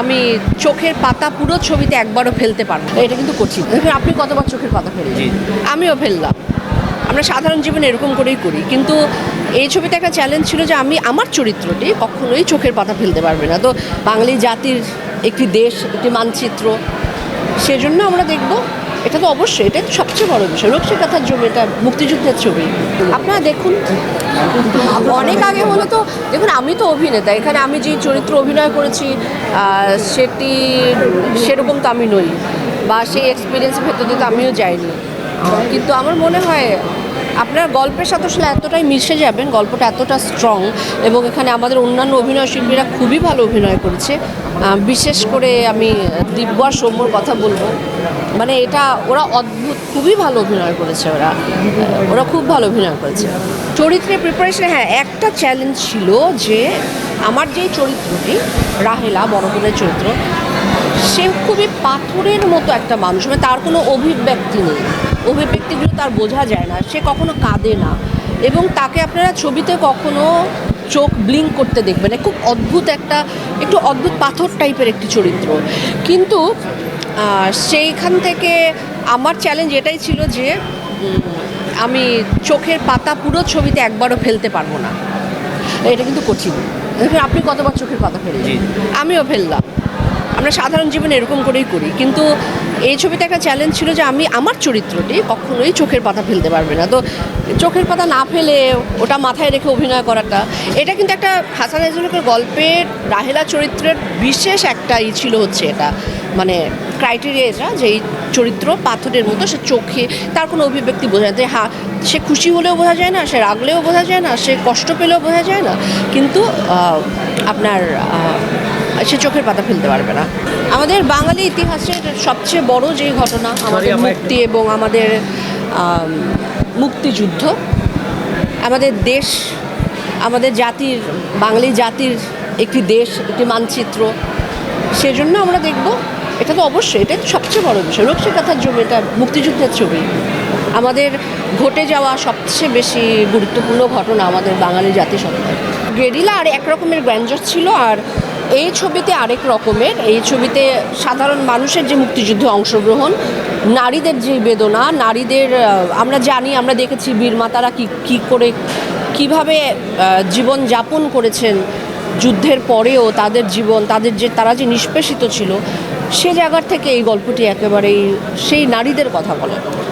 আমি চোখের পাতা পুরো ছবিতে একবারও ফেলতে পারব না। এটা কিন্তু কঠিন। আপনি কতবার চোখের পাতা ফেললেন? আমিও ফেললাম। আমরা সাধারণ জীবনে এরকম করেই করি। কিন্তু এই ছবিতে একটা চ্যালেঞ্জ ছিল যে আমি আমার চরিত্রটি কখনোই চোখের পাতা ফেলতে পারবে না। তো বাঙালি জাতির একটি দেশ একটি মানচিত্র সেজন্য আমরা দেখব এটা তো অবশ্যই, এটা সবচেয়ে বড় বিষয়। রক্ষী কথার জমি, এটা মুক্তিযুদ্ধের ছবি। আপনারা দেখুন, অনেক আগে হলো তো, দেখুন, আমি তো অভিনেতা, এখানে আমি যে চরিত্র অভিনয় করেছি সেটি, সেরকম তো আমি নই, বা সেই এক্সপিরিয়েন্সের ভেতর দিয়ে তো আমিও যাইনি। কিন্তু আমার মনে হয় আপনার গল্পের সাথে আসলে এতটাই মিশে যাবেন, গল্পটা এতটা স্ট্রং এবং এখানে আমাদের অন্যান্য অভিনয় শিল্পীরা খুবই ভালো অভিনয় করেছে। বিশেষ করে আমি দিব্য সৌম্যর কথা বলব। মানে এটা ওরা অদ্ভুত, খুবই ভালো অভিনয় করেছে ওরা। ওরা খুব ভালো অভিনয় করেছে। চরিত্রের প্রিপারেশনে হ্যাঁ একটা চ্যালেঞ্জ ছিল যে আমার যেই চরিত্রটি, রাহেলা, বড় চরিত্র সে খুবই পাথরের মতো একটা মানুষ মানে তার কোনো অভিব্যক্তি নেই। অভিব্যক্তিগুলো তার বোঝা যায় না সে কখনো কাঁদে না। এবং তাকে আপনারা ছবিতে কখনো চোখ ব্লিঙ্ক করতে দেখবেন না। খুব অদ্ভুত একটা একটু অদ্ভুত পাথর টাইপের একটি চরিত্র। কিন্তু সেইখান থেকে আমার চ্যালেঞ্জ এটাই ছিল যে আমি চোখের পাতা পুরো ছবিতে একবারও ফেলতে পারব না। এটা কিন্তু কঠিন। দেখুন আপনি কতবার চোখের পাতা ফেললেন? আমিও ফেললাম। আমরা সাধারণ জীবনে এরকম করেই করি। কিন্তু এই ছবিতে একটা চ্যালেঞ্জ ছিল যে আমি আমার চরিত্রটি কখনোই চোখের পাতা ফেলতে পারবে না। তো চোখের পাতা না ফেলে ওটা মাথায় রেখে অভিনয় করাটা, এটা কিন্তু একটা হাসান হাজুলকের গল্পের রাহেলা চরিত্রের বিশেষ একটা ই ছিল হচ্ছে এটা। মানে ক্রাইটেরিয়া এটা যে এই চরিত্র পাথরের মতো সে চোখে তার কোনো অভিব্যক্তি বোঝা যায় হ্যাঁ সে খুশি হলেও বোঝা যায় না, সে রাগলেও বোঝা যায় না, সে কষ্ট পেলেও বোঝা যায় না। কিন্তু আপনার সে চোখের পাতা ফেলতে পারবে না। আমাদের বাঙালি ইতিহাসের সবচেয়ে বড় যে ঘটনা আমাদের মুক্তি এবং আমাদের মুক্তিযুদ্ধ আমাদের দেশ আমাদের জাতির বাঙালি জাতির একটি দেশ একটি মানচিত্র সেজন্য আমরা দেখব এটা তো অবশ্যই এটা সবচেয়ে বড় বিষয়। রক্ষী কথার জমি এটা মুক্তিযুদ্ধের ছবি। আমাদের ঘটে যাওয়া সবচেয়ে বেশি গুরুত্বপূর্ণ ঘটনা আমাদের বাঙালি জাতিসত্তার গেরিলা আর একরকমের গ্র্যান্ডার ছিল আর এই ছবিতে আরেক রকমের, এই ছবিতে সাধারণ মানুষের যে মুক্তিযুদ্ধে অংশগ্রহণ, নারীদের যে বেদনা, নারীদের আমরা জানি, আমরা দেখেছি বীরমাতারা কি, কী করে, কীভাবে জীবন যাপন করেছেন যুদ্ধের পরেও তাদের জীবন, তাদের যে, তারা যে নিষ্পেষিত ছিল, সে জায়গার থেকে এই গল্পটি একেবারেই সেই নারীদের কথা বলে।